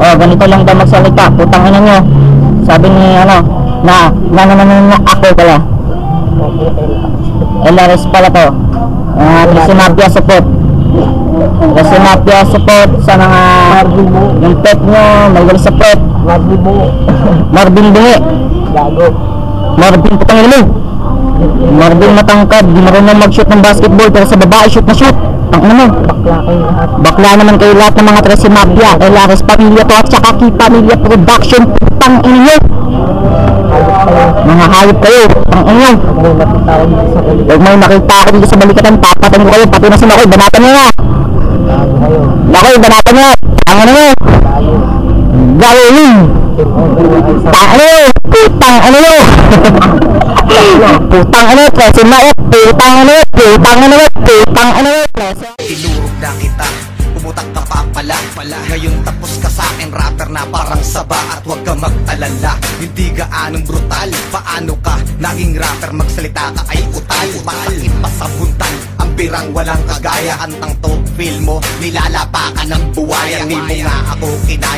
Oh, ganito lang daw magsalita. Putang ina nyo. Sabi ni ano, na, na, na, na, na, na ako pala. LRS pala to. Uh, Trisimapia support. Trisimapia support sa mga yung pet nyo, may pet. Marvin mo. Marvin Bungi. Gago. Marvin putang ina Marvin matangkad, di marunong mag-shoot ng basketball pero sa babae shoot na shoot. Ang mo. Bakla kayo lahat. Bakla naman kayo lahat ng mga Trece Mafia, LRS Pamilya to at saka Ki Pamilya Production, putang inyo. Mga hayop kayo, putang inyo. Ko. Huwag may makita ako dito sa balikatan, papatay ko kayo, pati na si Makoy, banatan nyo na. Makoy, banatan nyo. Ang ano nyo, gawin. Na kayo sa Putang ano putang ano nyo. Putang ano, Mafia, putang ano, ano, putang ano, Trece. Tinurog na kita Umutak ka pa pala, pala. Ngayon tapos ka sa akin rapper na parang saba. At huwag ka mag-alala Hindi gaanong brutal. Paano ka naging rapper? Magsalita ka ay utal. Masakit pa sa buntan Ang birang walang kagaya. Antang to feel mo Nilalapa ka ng buwaya. Hindi mo nga ako kinaya